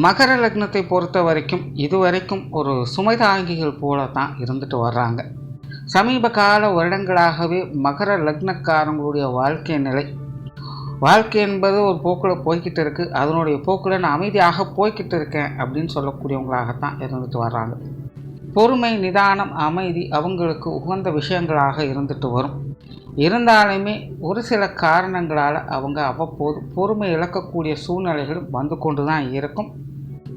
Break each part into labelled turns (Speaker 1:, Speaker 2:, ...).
Speaker 1: மகர லக்னத்தை பொறுத்த வரைக்கும் இதுவரைக்கும் ஒரு சுமை தாங்கிகள் போல தான் இருந்துட்டு வர்றாங்க. சமீப கால வருடங்களாகவே மகர லக்னக்காரங்களுடைய வாழ்க்கை நிலை. வாழ்க்கை என்பது ஒரு போக்கில் போய்கிட்டு இருக்குது அதனுடைய போக்கில் நான் அமைதியாக போய்கிட்டு இருக்கேன் அப்படின்னு சொல்லக்கூடியவங்களாகத்தான் இருந்துட்டு வர்றாங்க. பொறுமை நிதானம் அமைதி அவங்களுக்கு உகந்த விஷயங்களாக இருந்துட்டு வரும். இருந்தாலுமே ஒரு சில காரணங்களால் அவங்க அவ்வப்போது பொறுமை இழக்கக்கூடிய சூழ்நிலைகளும் வந்து கொண்டு தான் இருக்கும்.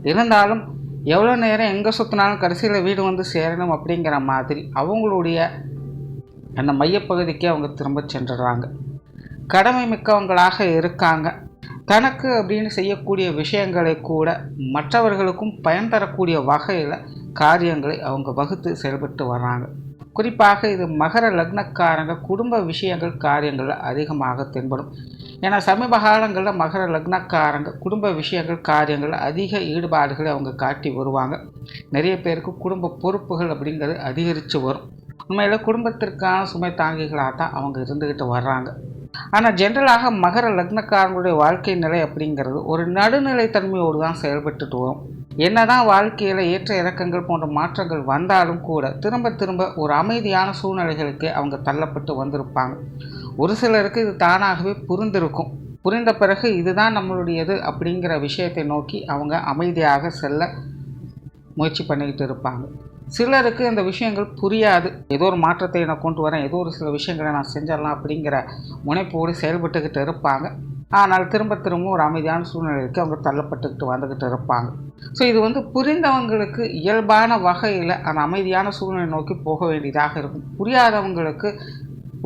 Speaker 1: இருந்தாலும் எவ்வளோ நேரம் எங்கே சுற்றினாலும் கடைசியில் வீடு வந்து சேரணும் அப்படிங்கிற மாதிரி அவங்களுடைய அந்த மையப்பகுதிக்கே அவங்க திரும்ப சென்றுடுறாங்க. கடமை மிக்கவங்களாக இருக்காங்க. தனக்கு அப்படின்னு செய்யக்கூடிய விஷயங்களை கூட மற்றவர்களுக்கும் பயன் தரக்கூடிய வகையில் காரியங்களை அவங்க வகுத்து செயல்பட்டு வர்றாங்க. குறிப்பாக இது மகர லக்னக்காரங்க குடும்ப விஷயங்கள் காரியங்களில் அதிகமாக தென்படும். ஏன்னா சமீப காலங்களில் மகர லக்னக்காரங்க குடும்ப விஷயங்கள் காரியங்களில் அதிக ஈடுபாடுகளை அவங்க காட்டி வருவாங்க. நிறைய பேருக்கு குடும்ப பொறுப்புகள் அப்படிங்கிறது அதிகரித்து வரும். உண்மையில் குடும்பத்திற்கான சுமை தாங்கிகளாக தான் அவங்க இருந்துக்கிட்டு வர்றாங்க. ஆனால் ஜென்ரலாக மகர லக்னக்காரங்களுடைய வாழ்க்கை நிலை அப்படிங்கிறது ஒரு நடுநிலை தன்மையோடு தான் செயல்பட்டுட்டு வரும் என்னதான் வாழ்க்கையில் ஏற்ற இறக்கங்கள் போன்ற மாற்றங்கள் வந்தாலும் கூட திரும்ப திரும்ப ஒரு அமைதியான சூழ்நிலைகளுக்கு அவங்க தள்ளப்பட்டு வந்திருப்பாங்க. ஒரு சிலருக்கு இது தானாகவே புரிந்திருக்கும். புரிந்த பிறகு இதுதான் நம்மளுடையது அப்படிங்கிற விஷயத்தை நோக்கி அவங்க அமைதியாக செல்ல முயற்சி பண்ணிக்கிட்டு இருப்பாங்க. சிலருக்கு இந்த விஷயங்கள் புரியாது. ஏதோ ஒரு மாற்றத்தை நான் கொண்டு வரேன். ஏதோ ஒரு சில விஷயங்களை நான் செஞ்சிடலாம் அப்படிங்கிற முனைப்போடு செயல்பட்டுக்கிட்டு இருப்பாங்க. ஆனால் திரும்ப திரும்ப ஒரு அமைதியான சூழ்நிலைக்கு அவங்க தள்ளப்பட்டுக்கிட்டு வந்துக்கிட்டு இருப்பாங்க. ஸோ இது வந்து புரிந்தவங்களுக்கு இயல்பான வகையில் அந்த அமைதியான சூழ்நிலை நோக்கி போக வேண்டியதாக இருக்கும். புரியாதவங்களுக்கு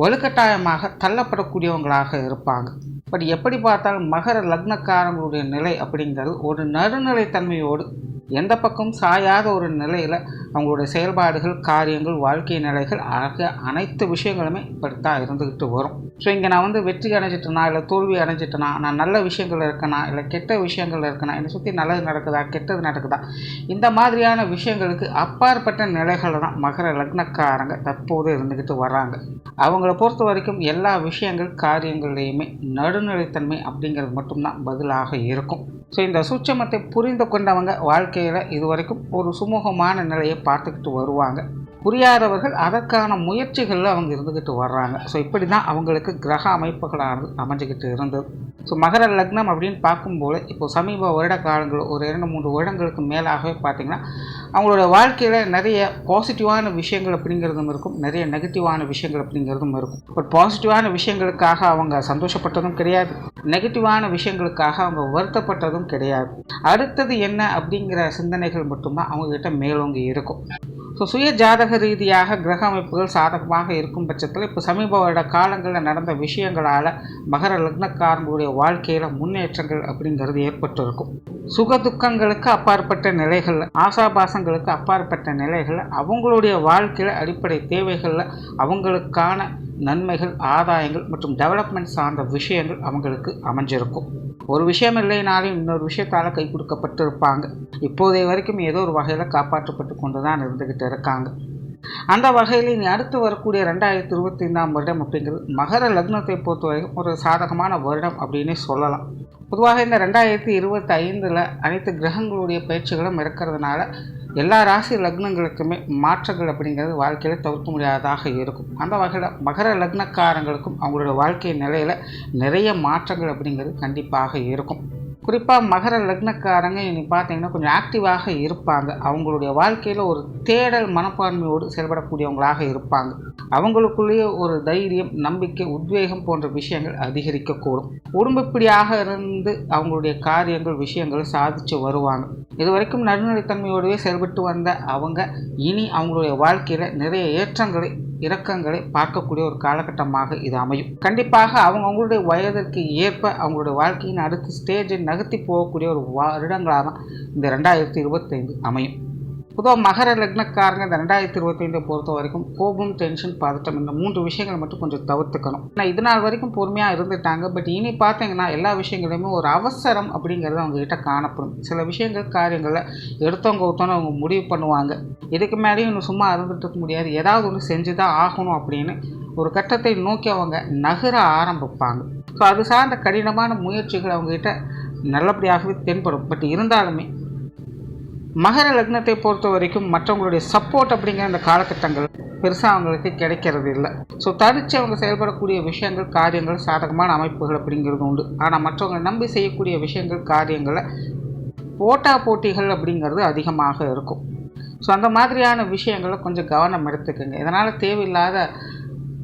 Speaker 1: வலுக்கட்டாயமாக தள்ளப்படக்கூடியவங்களாக இருப்பாங்க. பட் எப்படி பார்த்தாலும் மகர லக்னக்காரங்களுடைய நிலை அப்படிங்கிறது ஒரு நடுநிலைத்தன்மையோடு எந்த பக்கம் சாயாத ஒரு நிலையில் அவங்களுடைய செயல்பாடுகள் காரியங்கள் வாழ்க்கை நிலைகள் ஆகிய அனைத்து விஷயங்களுமே இப்படித்தான் இருந்துக்கிட்டு வரும். ஸோ இங்கே நான் வந்து வெற்றி அடைஞ்சிட்டேனா இல்லை தோல்வி அடைஞ்சிட்டேனா நான் நல்ல விஷயங்கள் இருக்கேனா இல்லை கெட்ட விஷயங்கள் இருக்கேனா என்னை சுற்றி நல்லது நடக்குதா கெட்டது நடக்குதா? இந்த மாதிரியான விஷயங்களுக்கு அப்பாற்பட்ட நிலைகள் தான் மகர லக்னக்காரங்க தற்போது இருந்துக்கிட்டு வர்றாங்க அவங்கள பொறுத்த வரைக்கும் எல்லா விஷயங்கள் காரியங்கள்லேயுமே நடுநிலைத்தன்மை அப்படிங்கிறது மட்டும்தான் பதிலாக இருக்கும். ஸோ இந்த சுட்சமத்தை புரிந்து கொண்டவங்க வாழ்க்கையில் இதுவரைக்கும் ஒரு சுமூகமான நிலையை பார்த்துக்கிட்டு வருவாங்க. புரியாதவர்கள் அதற்கான முயற்சிகளில் அவங்க இருந்துக்கிட்டு வர்றாங்க. ஸோ இப்படி தான் அவங்களுக்கு கிரக அமைப்புகளானது அமைஞ்சிக்கிட்டு இருந்தது. ஸோ மகர லக்னம் அப்படின்னு பார்க்கும்போது இப்போ சமீப வருட காலங்கள் ஒரு இரண்டு மூன்று வருடங்களுக்கு மேலாகவே பார்த்திங்கன்னா அவங்களோட வாழ்க்கையில் நிறைய பாசிட்டிவான விஷயங்கள் அப்படிங்கிறதும் இருக்கும் நிறைய நெகட்டிவான விஷயங்கள் அப்படிங்கிறதும் இருக்கும். பட் பாசிட்டிவான விஷயங்களுக்காக அவங்க சந்தோஷப்பட்டதும் கிடையாது. நெகட்டிவான விஷயங்களுக்காக அவங்க வருத்தப்பட்டதும் கிடையாது. அடுத்தது என்ன அப்படிங்கிற சிந்தனைகள் மட்டும்தான் அவங்கக்கிட்ட மேலோங்கி இருக்கும். ஸோ சுய ஜாதக ரீதியாக கிரக அமைப்புகள் சாதகமாக இருக்கும் பட்சத்தில் இப்போ சமீப வருட காலங்களில் நடந்த விஷயங்களால் மகர லக்னக்காரங்களுடைய வாழ்க்கையில் முன்னேற்றங்கள் அப்படிங்கிறது ஏற்பட்டிருக்கும். சுக துக்கங்களுக்கு அப்பாற்பட்ட நிலைகளில் ஆசாபாசங்களுக்கு அப்பாற்பட்ட நிலைகளில் அவங்களுடைய வாழ்க்கையில் அடிப்படை தேவைகளில் அவங்களுக்கான நன்மைகள் ஆதாயங்கள் மற்றும் டெவலப்மெண்ட் சார்ந்த விஷயங்கள் அவங்களுக்கு அமைஞ்சிருக்கும். ஒரு விஷயம் இல்லைனாலும் இன்னொரு விஷயத்தால் கை கொடுக்கப்பட்டிருப்பாங்க. இப்போதைய வரைக்கும் ஏதோ ஒரு வகையில் காப்பாற்றப்பட்டு கொண்டு தான் இருந்துக்கிட்டு இருக்காங்க அந்த வகையில் இனி அடுத்து வரக்கூடிய ரெண்டாயிரத்தி இருபத்தி ஐந்தாம் வருடம் அப்படிங்கிறது மகர லக்னத்தை பொறுத்த வரைக்கும் ஒரு சாதகமான வருடம் அப்படின்னே சொல்லலாம். பொதுவாக இந்த ரெண்டாயிரத்தி இருபத்தி ஐந்தில் அனைத்து கிரகங்களுடைய பயிற்சிகளும் இருக்கிறதுனால எல்லா ராசி லக்னங்களுக்குமே மாற்றங்கள் அப்படிங்கிறது வாழ்க்கையில் தவிர்க்க முடியாததாக இருக்கும். அந்த வகையில் மகர லக்னக்காரங்களுக்கும் அவங்களோட வாழ்க்கை நிலையில் நிறைய மாற்றங்கள் அப்படிங்கிறது கண்டிப்பாக இருக்கும். குறிப்பாக மகர லக்னக்காரங்க இனி பார்த்தீங்கன்னா கொஞ்சம் ஆக்டிவாக இருப்பாங்க. அவங்களுடைய வாழ்க்கையில் ஒரு தேடல் மனப்பான்மையோடு செயல்படக்கூடியவங்களாக இருப்பாங்க. அவங்களுக்குள்ளேயே ஒரு தைரியம் நம்பிக்கை உத்வேகம் போன்ற விஷயங்கள் அதிகரிக்கக்கூடும். உடம்புப்படியாக இருந்து அவங்களுடைய காரியங்கள் விஷயங்கள் சாதித்து வருவாங்க. இது வரைக்கும் நடுநிலைத்தன்மையோடவே செயல்பட்டு வந்த அவங்க இனி அவங்களுடைய வாழ்க்கையில் நிறைய ஏற்றங்களை இறக்கங்களை பார்க்கக்கூடிய ஒரு காலகட்டமாக இது அமையும். கண்டிப்பாக அவங்க அவங்களுடைய வயதிற்கு ஏற்ப அவங்களுடைய வாழ்க்கையின் அடுத்த ஸ்டேஜை நகர்த்தி போகக்கூடிய ஒரு வருடங்களாக இந்த ரெண்டாயிரத்தி இருபத்தைந்து அமையும். பொதுவாக மகர லக்னக்காரங்க இந்த ரெண்டாயிரத்தி இருபத்தைந்தை பொறுத்த வரைக்கும் கோபம் டென்ஷன் பதட்டம் இந்த மூன்று விஷயங்கள் மட்டும் கொஞ்சம் தவிர்த்துக்கணும். ஏன்னா இது நாள் வரைக்கும் பொறுமையாக இருந்துட்டாங்க. பட் இனி பார்த்தீங்கன்னா எல்லா விஷயங்களையுமே ஒரு அவசரம் அப்படிங்கிறது அவங்ககிட்ட காணப்படும். சில விஷயங்கள் காரியங்களில் எடுத்தவங்க ஒருத்தவங்க அவங்க முடிவு பண்ணுவாங்க. இதுக்கு மேலேயும் இன்னும் சும்மா இருந்துட்டு இருக்க முடியாது. ஏதாவது ஒன்று செஞ்சு தான் ஆகணும் அப்படின்னு ஒரு கட்டத்தை நோக்கி அவங்க நகர ஆரம்பிப்பாங்க. ஸோ அது சார்ந்த கடினமான முயற்சிகள் அவங்ககிட்ட நல்லபடியாகவே தென்படும். பட் இருந்தாலுமே மகர லக்னத்தை பொறுத்த வரைக்கும் மற்றவங்களுடைய சப்போர்ட் அப்படிங்கிற அந்த காலகட்டங்கள் பெருசாக அவங்களுக்கு கிடைக்கிறது இல்லை. ஸோ தடித்து அவங்க செயல்படக்கூடிய விஷயங்கள் காரியங்கள் சாதகமான அமைப்புகள் அப்படிங்கிறது உண்டு. ஆனால் மற்றவங்க நம்பி செய்யக்கூடிய விஷயங்கள் காரியங்களை போட்டா போட்டிகள் அப்படிங்கிறது அதிகமாக இருக்கும். ஸோ அந்த மாதிரியான விஷயங்களை கொஞ்சம் கவனம் எடுத்துக்கோங்க. இதனால் தேவையில்லாத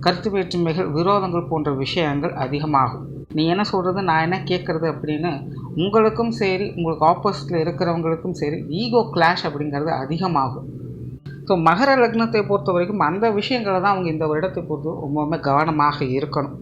Speaker 1: கருத்து வேற்றுமைகள் விரோதங்கள் போன்ற விஷயங்கள் அதிகமாகும். நீ என்ன சொல்கிறது நான் என்ன கேட்குறது அப்படின்னு உங்களுக்கும் சரி உங்களுக்கு ஆப்போசிட்டில் இருக்கிறவங்களுக்கும் சரி ஈகோ கிளாஷ் அப்படிங்கிறது அதிகமாகும். ஸோ மகர லக்னத்தை பொறுத்த வரைக்கும் அந்த விஷயங்களை தான் அவங்க இந்த வருடத்தை பொறுத்து ரொம்பவுமே கவனமாக இருக்கணும்.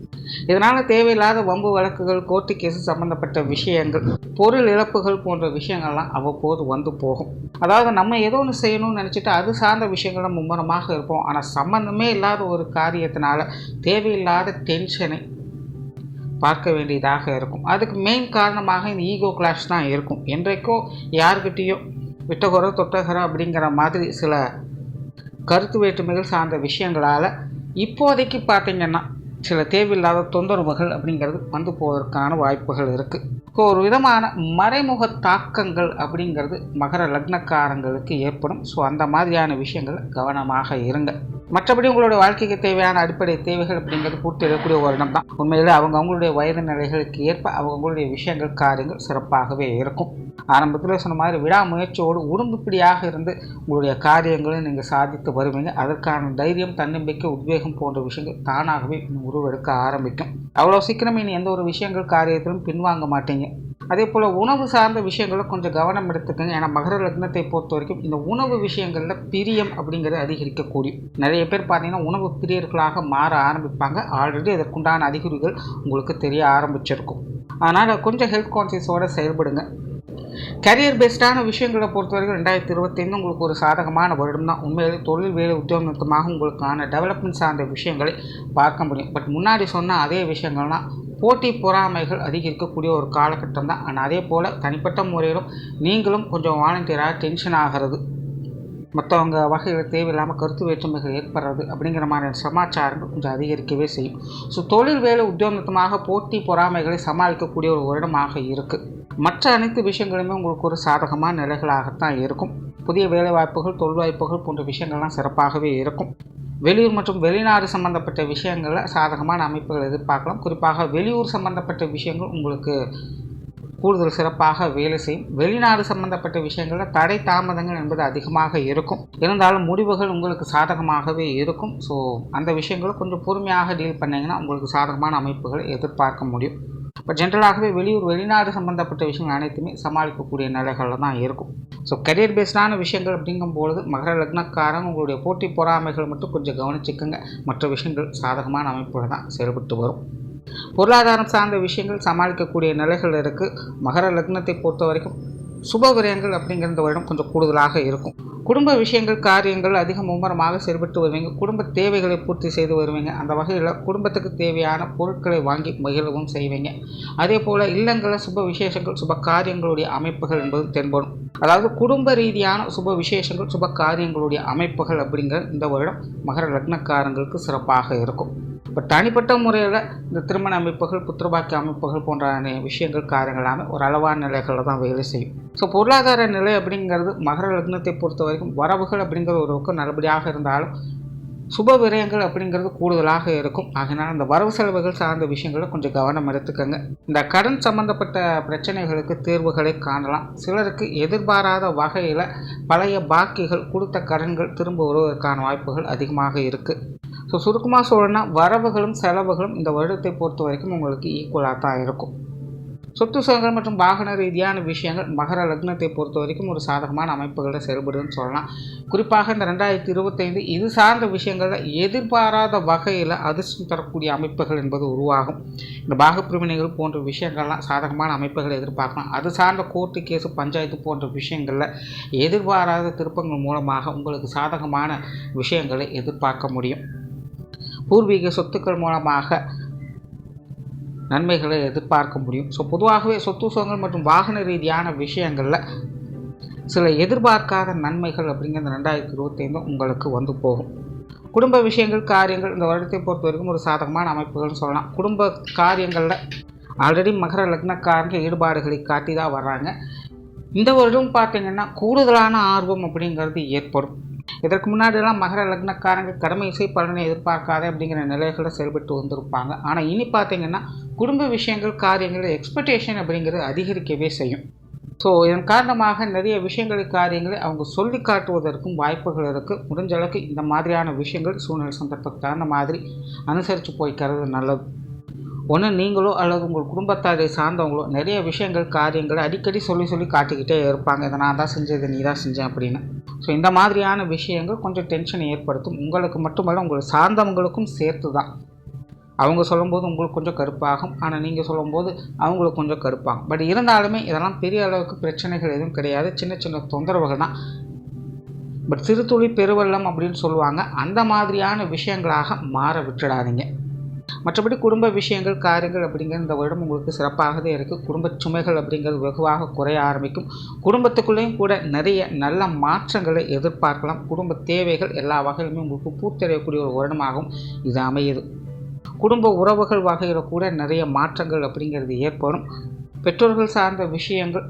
Speaker 1: இதனால் தேவையில்லாத வம்பு வழக்குகள் கோர்ட்டு கேஸு சம்மந்தப்பட்ட விஷயங்கள் பொருள் இழப்புகள் போன்ற விஷயங்கள்லாம் அவ்வப்போது வந்து போகும். அதாவது நம்ம ஏதோ ஒன்று செய்யணும்னு நினச்சிட்டு அது சார்ந்த விஷயங்கள மும்முரமாக இருப்போம். ஆனால் சம்மந்தமே இல்லாத ஒரு காரியத்தினால தேவையில்லாத டென்ஷனை பார்க்க வேண்டியதாக இருக்கும். அதுக்கு மெயின் காரணமாக இந்த ஈகோ கிளாஷ் தான் இருக்கும். என்றைக்கோ யாருக்கிட்டேயோ விட்டகுறை தொட்டகுறை அப்படிங்கிற மாதிரி சில கருத்து வேற்றுமைகள் சார்ந்த விஷயங்களால் இப்போதைக்கு பார்த்திங்கன்னா சில தேவையில்லாத தொந்தரவுகள் அப்படிங்கிறது வந்து போவதற்கான வாய்ப்புகள் இருக்குது ஒரு விதமான மறைமுக தாக்கங்கள் அப்படிங்கிறது மகர லக்னக்காரங்களுக்கு ஏற்படும். ஸோ அந்த மாதிரியான விஷயங்கள் கவனமாக இருங்க. மற்றபடி உங்களுடைய வாழ்க்கைக்கு தேவையான அடிப்படை தேவைகள் அப்படிங்கிறது பூர்த்தி எடுக்கக்கூடிய ஒரு இடம் தான். உண்மையில் அவங்க அவங்களுடைய வயது நிலைகளுக்கு ஏற்ப அவங்களுடைய விஷயங்கள் காரியங்கள் சிறப்பாகவே இருக்கும். ஆரம்பத்தில் சொன்ன மாதிரி விடாமுயற்சியோடு உடம்புப்பிடியாக இருந்து உங்களுடைய காரியங்களை நீங்கள் சாதித்து வருவீங்க. அதற்கான தைரியம் தன்னம்பிக்கை உத்வேகம் போன்ற விஷயங்கள் தானாகவே உருவெடுக்க ஆரம்பிக்கும். அவ்வளோ சீக்கிரம் இனி எந்த ஒரு விஷயங்கள் காரியத்திலும் பின்வாங்க மாட்டீங்க. அதே போல் உணவு சார்ந்த விஷயங்களை கொஞ்சம் கவனம் எடுத்துக்கங்க. ஏன்னா மகர லக்னத்தை பொறுத்த வரைக்கும் இந்த உணவு விஷயங்களில் பிரியம் அப்படிங்கிறது அதிகரிக்கக்கூடிய நிறைய பேர் பார்த்தீங்கன்னா உணவு பிரியர்களாக மாற ஆரம்பிப்பாங்க. ஆல்ரெடி அதற்குண்டான அறிகுறிகள் உங்களுக்கு தெரிய ஆரம்பிச்சிருக்கும். அதனால் கொஞ்சம் ஹெல்த் கான்சியஸோடு செயல்படுங்க. கரியர் பேஸ்டான விஷயங்களை பொறுத்த வரைக்கும் ரெண்டாயிரத்தி இருபத்தைந்து உங்களுக்கு ஒரு சாதகமான வருடம் தான். உண்மையிலே தொழில் வேலை உத்தியோகமாக உங்களுக்கான டெவலப்மெண்ட் சார்ந்த விஷயங்களை பார்க்க முடியும். பட் முன்னாடி சொன்ன அதே விஷயங்கள்லாம் போட்டி பொறாமைகள் அதிகரிக்கக்கூடிய ஒரு காலகட்டம் தான். ஆனால் அதே போல் தனிப்பட்ட முறையிலும் நீங்களும் கொஞ்சம் வாலண்டியராக டென்ஷன் ஆகிறது மற்றவங்க வகையில் தேவையில்லாமல் கருத்து வேற்றுமைகள் ஏற்படுறது அப்படிங்கிற மாதிரியான சமாச்சாரங்கள் கொஞ்சம் அதிகரிக்கவே செய்யும். ஸோ தொழில் வேலை உத்தியோகத்தமாக போட்டி பொறாமைகளை சமாளிக்கக்கூடிய ஒரு வருடமாக இருக்குது மற்ற அனைத்து விஷயங்களுமே உங்களுக்கு ஒரு சாதகமான நிலைகளாகத்தான் இருக்கும். புதிய வேலைவாய்ப்புகள் தொழில் வாய்ப்புகள் போன்ற விஷயங்கள்லாம் சிறப்பாகவே இருக்கும். வெளியூர் மற்றும் வெளிநாடு சம்பந்தப்பட்ட விஷயங்களில் சாதகமான அமைப்புகள் எதிர்பார்க்கலாம். குறிப்பாக வெளியூர் சம்பந்தப்பட்ட விஷயங்கள் உங்களுக்கு கூடுதல் சிறப்பாக வேலை செய்யும். வெளிநாடு சம்பந்தப்பட்ட விஷயங்களில் தடை தாமதங்கள் என்பது அதிகமாக இருக்கும். இருந்தாலும் முடிவுகள் உங்களுக்கு சாதகமாகவே இருக்கும். ஸோ அந்த விஷயங்களை கொஞ்சம் பொறுமையாக டீல் பண்ணிங்கன்னா உங்களுக்கு சாதகமான அமைப்புகளை எதிர்பார்க்க முடியும். இப்போ ஜென்ரலாகவே வெளியூர் வெளிநாடு சம்மந்தப்பட்ட விஷயங்கள் அனைத்துமே சமாளிக்கக்கூடிய நிலைகளில் தான் இருக்கும். ஸோ கரியர் பேஸ்டான விஷயங்கள் அப்படிங்கும்பொழுது மகர லக்னக்காரங்க உங்களுடைய போட்டி பொறாமைகள் மட்டும் கொஞ்சம் கவனிச்சுக்கோங்க. மற்ற விஷயங்கள் சாதகமான அமைப்புகள் தான் செயல்பட்டு வரும். பொருளாதாரம் சார்ந்த விஷயங்கள் சமாளிக்கக்கூடிய நிலைகள் இருக்குது மகர லக்னத்தை பொறுத்த வரைக்கும் சுப விரயங்கள் அப்படிங்கிற இந்த வருடம் கொஞ்சம் கூடுதலாக இருக்கும். குடும்ப விஷயங்கள் காரியங்கள் அதிக மும்முரமாக செயல்பட்டு வருவீங்க. குடும்ப தேவைகளை பூர்த்தி செய்து வருவீங்க. அந்த வகையில் குடும்பத்துக்கு தேவையான பொருட்களை வாங்கி மகிழவும் செய்வீங்க. அதே போல் இல்லங்களில் சுப விசேஷங்கள் சுப காரியங்களுடைய அமைப்புகள் என்பது தென்படும். அதாவது குடும்ப ரீதியான சுப விசேஷங்கள் சுப காரியங்களுடைய அமைப்புகள் அப்படிங்கிற இந்த வருடம் மகர லக்னக்காரங்களுக்கு சிறப்பாக இருக்கும். இப்போ தனிப்பட்ட முறையில் இந்த திருமண அமைப்புகள் புத்திரபாக்கிய அமைப்புகள் போன்ற விஷயங்கள் காரியங்கள் எல்லாமே ஒரு அளவான நிலைகளில் தான் வேலை செய்யும். ஸோ பொருளாதார நிலை அப்படிங்கிறது மகர லக்னத்தை பொறுத்த வரைக்கும் வரவுகள் அப்படிங்கிற ஒரு பக்கம் நல்லபடியாக இருந்தாலும் சுப விரயங்கள் அப்படிங்கிறது கூடுதலாக இருக்கும். அதனால் அந்த வரவு செலவுகள் சார்ந்த விஷயங்களை கொஞ்சம் கவனம் எடுத்துக்கோங்க. இந்த கடன் சம்பந்தப்பட்ட பிரச்சனைகளுக்கு தீர்வுகளை காணலாம். சிலருக்கு எதிர்பாராத வகையில் பழைய பாக்கிகள் கொடுத்த கடன்கள் திரும்ப வருவதற்கான வாய்ப்புகள் அதிகமாக இருக்குது ஸோ சுருக்கமாக சொல்லணும்னா வரவுகளும் செலவுகளும் இந்த வருடத்தை பொறுத்த வரைக்கும் உங்களுக்கு ஈக்குவலாக தான் இருக்கும். சொத்து சுகங்கள் மற்றும் வாகன ரீதியான விஷயங்கள் மகர லக்னத்தை பொறுத்த வரைக்கும் ஒரு சாதகமான அமைப்புகளில் செயல்படுதுன்னு சொல்லலாம். குறிப்பாக இந்த ரெண்டாயிரத்தி இருபத்தைந்து இது சார்ந்த விஷயங்களில் எதிர்பாராத வகையில் அதிர்ஷ்டம் தரக்கூடிய அமைப்புகள் என்பது உருவாகும். இந்த பாகப்பிரிவினைகள் போன்ற விஷயங்கள்லாம் சாதகமான அமைப்புகளை எதிர்பார்க்கலாம். அது சார்ந்த கோர்ட்டு கேஸு பஞ்சாயத்து போன்ற விஷயங்களில் எதிர்பாராத திருப்பங்கள் மூலமாக உங்களுக்கு சாதகமான விஷயங்களை எதிர்பார்க்க முடியும். பூர்வீக சொத்துக்கள் மூலமாக நன்மைகளை எதிர்பார்க்க முடியும். ஸோ பொதுவாகவே சொத்து சுகங்கள் மற்றும் வாகன ரீதியான விஷயங்களில் சில எதிர்பார்க்காத நன்மைகள் அப்படிங்கிற ரெண்டாயிரத்தி இருபத்தைந்தும் உங்களுக்கு வந்து போகும். குடும்ப விஷயங்கள் காரியங்கள் இந்த வருடத்தை பொறுத்த வரைக்கும் ஒரு சாதகமான அமைப்புகள்னு சொல்லலாம். குடும்ப காரியங்களில் ஆல்ரெடி மகர லக்னக்காரங்க ஈடுபாடுகளை காட்டி தான் வர்றாங்க. இந்த வருடம் பார்த்திங்கன்னா கூடுதலான ஆர்வம் அப்படிங்கிறது ஏற்படும். இதற்கு முன்னாடிலாம் மகர லக்னக்காரங்க கடமை இசை பலனை எதிர்பார்க்காத அப்படிங்கிற நிலைகளில் செயல்பட்டு வந்திருப்பாங்க. ஆனால் இனி பார்த்தீங்கன்னா குடும்ப விஷயங்கள் காரியங்கள் எக்ஸ்பெக்டேஷன் அப்படிங்கிறது அதிகரிக்கவே செய்யும். ஸோ இதன் காரணமாக நிறைய விஷயங்களை காரியங்களை அவங்க சொல்லி காட்டுவதற்கும் வாய்ப்புகள் இருக்குது முடிஞ்ச அளவுக்கு இந்த மாதிரியான விஷயங்கள் சூழ்நிலை சந்தர்ப்பத்துக்கு தகுந்த மாதிரி அனுசரித்து போய்க்கிறது நல்லது. ஒன்று நீங்களோ அல்லது உங்கள் குடும்பத்தாரை சார்ந்தவங்களோ நிறைய விஷயங்கள் காரியங்களை அடிக்கடி சொல்லி சொல்லி காட்டிக்கிட்டே இருப்பாங்க. இதை நான் தான் செஞ்சது நீ தான் செஞ்சேன் அப்படின்னு. ஸோ இந்த மாதிரியான விஷயங்கள் கொஞ்சம் டென்ஷனை ஏற்படுத்தும். உங்களுக்கு மட்டுமல்ல உங்களை சார்ந்தவங்களுக்கும் சேர்த்து தான் அவங்க சொல்லும்போது உங்களுக்கு கொஞ்சம் கருப்பாகும். ஆனால் நீங்கள் சொல்லும்போது அவங்களுக்கு கொஞ்சம் கருப்பாகும். பட் இருந்தாலுமே இதெல்லாம் பெரிய அளவுக்கு பிரச்சனைகள் எதுவும் கிடையாது. சின்ன சின்ன தொந்தரவுகள் தான். பட் சிறுதுளி பெருவெள்ளம் அப்படின்னு சொல்லுவாங்க. அந்த மாதிரியான விஷயங்களாக மாற விட்டுடாதீங்க. மற்றபடி குடும்ப விஷயங்கள் காரியங்கள் அப்படிங்கிற இந்த வருடம் உங்களுக்கு சிறப்பாகவே இருக்குது குடும்ப சுமைகள் அப்படிங்கிறது வெகுவாக குறைய ஆரம்பிக்கும். குடும்பத்துக்குள்ளேயும் கூட நிறைய நல்ல மாற்றங்களை எதிர்பார்க்கலாம். குடும்ப தேவைகள் எல்லா வகையிலுமே உங்களுக்கு பூத்தடையக்கூடிய ஒரு வருடமாகவும் இது அமையுது. குடும்ப உறவுகள் வகையில் கூட நிறைய மாற்றங்கள் அப்படிங்கிறது ஏற்படும். பெற்றோர்கள் சார்ந்த விஷயங்கள்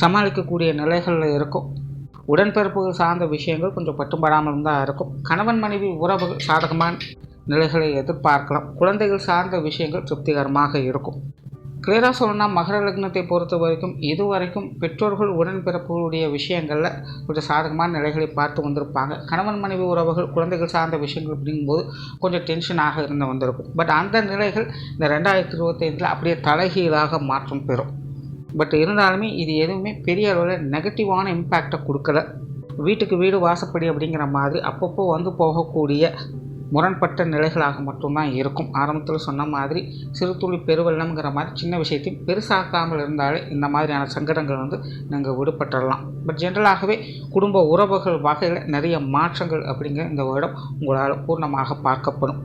Speaker 1: சமாளிக்கக்கூடிய நிலைகளில் இருக்கும். உடன்பிறப்புகள் சார்ந்த விஷயங்கள் கொஞ்சம் பட்டுப்படாமல் தான் இருக்கும். கணவன் மனைவி உறவுகள் சாதகமான நிலைகளை எதிர்பார்க்கலாம். குழந்தைகள் சார்ந்த விஷயங்கள் திருப்திகரமாக இருக்கும். கிளியராக சொல்லணும்னா மகர லக்னத்தை பொறுத்த வரைக்கும் இதுவரைக்கும் பெற்றோர்கள் உடன்பிறப்புடைய விஷயங்களில் கொஞ்சம் சாதகமான நிலைகளை பார்த்து வந்திருப்பாங்க. கணவன் மனைவி உறவுகள் குழந்தைகள் சார்ந்த விஷயங்கள் அப்படிங்கும்போது கொஞ்சம் டென்ஷனாக இருந்து வந்திருக்கும். பட் அந்த நிலைகள் இந்த ரெண்டாயிரத்தி இருபத்தைந்தில் அப்படியே தலைகீழாக மாற்றம் பெறும். பட் இருந்தாலுமே இது எதுவுமே பெரிய அளவில் நெகட்டிவான இம்பேக்டை கொடுக்கல. வீட்டுக்கு வீடு வாசப்படி அப்படிங்கிற மாதிரி அப்பப்போ வந்து போகக்கூடிய முரண்பட்ட நிலைகளாக மட்டும்தான் இருக்கும். ஆரம்பத்தில் சொன்ன மாதிரி சிறு துளி பெருவெள்ளம்ங்கிற மாதிரி சின்ன விஷயத்தையும் பெருசாக்காமல் இருந்தாலே இந்த மாதிரியான சங்கடங்கள் வந்து நீங்கள் விடுபட்டுடலாம் பட் ஜென்ரலாகவே குடும்ப உறவுகள் வகையில் நிறைய மாற்றங்கள் அப்படிங்கிற இந்த வருடம் உங்களால் பூர்ணமாக பார்க்கப்படும்.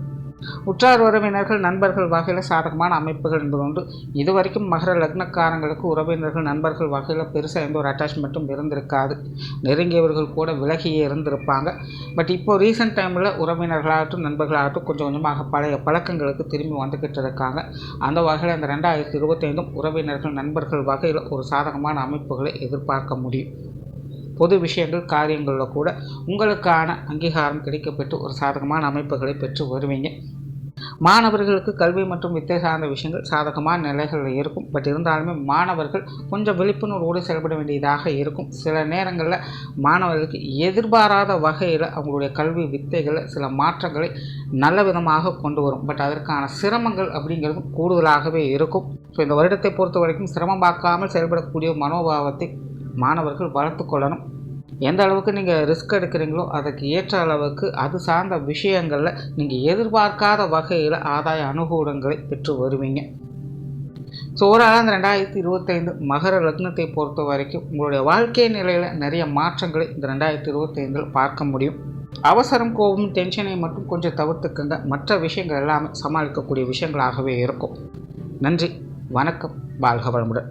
Speaker 1: உற்றார் உறவினர்கள் நண்பர்கள் வகையில் சாதகமான அமைப்புகள் என்பது உண்டு. இது வரைக்கும் மகர லக்னக்காரங்களுக்கு உறவினர்கள் நண்பர்கள் வகையில் பெருசாக எந்த ஒரு அட்டாச்மெண்ட்டும் இருந்திருக்காது. நெருங்கியவர்கள் கூட விலகியே இருந்திருப்பாங்க. பட் இப்போது ரீசெண்ட் டைமில் உறவினர்களாகட்டும் நண்பர்களாகட்டும் கொஞ்சம் கொஞ்சமாக பழைய பழக்கங்களுக்கு திரும்பி வந்துக்கிட்டு இருக்காங்க. அந்த வகையில் அந்த ரெண்டாயிரத்தி இருபத்தைந்தும் உறவினர்கள் நண்பர்கள் வகையில் ஒரு சாதகமான அமைப்புகளை எதிர்பார்க்க முடியும். பொது விஷயங்கள் காரியங்களில் கூட உங்களுக்கான அங்கீகாரம் கிடைக்கப்பெற்று ஒரு சாதகமான அமைப்புகளை பெற்று வருவீங்க. மாணவர்களுக்கு கல்வி மற்றும் வித்தை சார்ந்த விஷயங்கள் சாதகமான நிலைகளில் இருக்கும். பட் இருந்தாலுமே மாணவர்கள் கொஞ்சம் விழிப்புணர்வோடு செயல்பட வேண்டியதாக இருக்கும். சில நேரங்களில் மாணவர்களுக்கு எதிர்பாராத வகையில் அவங்களுடைய கல்வி வித்தைகளை சில மாற்றங்களை நல்ல விதமாக கொண்டு வரும். பட் அதற்கான சிரமங்கள் அப்படிங்கிறது கூடுதலாகவே இருக்கும். ஸோ இந்த வருடத்தை பொறுத்த வரைக்கும் சிரமம் பார்க்காமல் செயல்படக்கூடிய மனோபாவத்தை மாணவர்கள் வளர்த்து கொள்ளணும். எந்த அளவுக்கு நீங்கள் ரிஸ்க் எடுக்கிறீங்களோ அதுக்கு ஏற்ற அளவுக்கு அது சார்ந்த விஷயங்களில் நீங்கள் எதிர்பார்க்காத வகையில் ஆதாய அனுகூலங்களை பெற்று வருவீங்க. ஸோ ஓவரால் அந்த ரெண்டாயிரத்தி இருபத்தைந்து மகர லக்னத்தை பொறுத்த வரைக்கும் உங்களுடைய வாழ்க்கை நிலையில் நிறைய மாற்றங்களை இந்த ரெண்டாயிரத்தி இருபத்தைந்தில் பார்க்க முடியும். அவசரம் கோபம் டென்ஷனை மட்டும் கொஞ்சம் தவிர்த்துக்கங்க. மற்ற விஷயங்கள் எல்லாமே சமாளிக்கக்கூடிய விஷயங்களாகவே இருக்கும். நன்றி வணக்கம் வாழ்க வளமுடன்.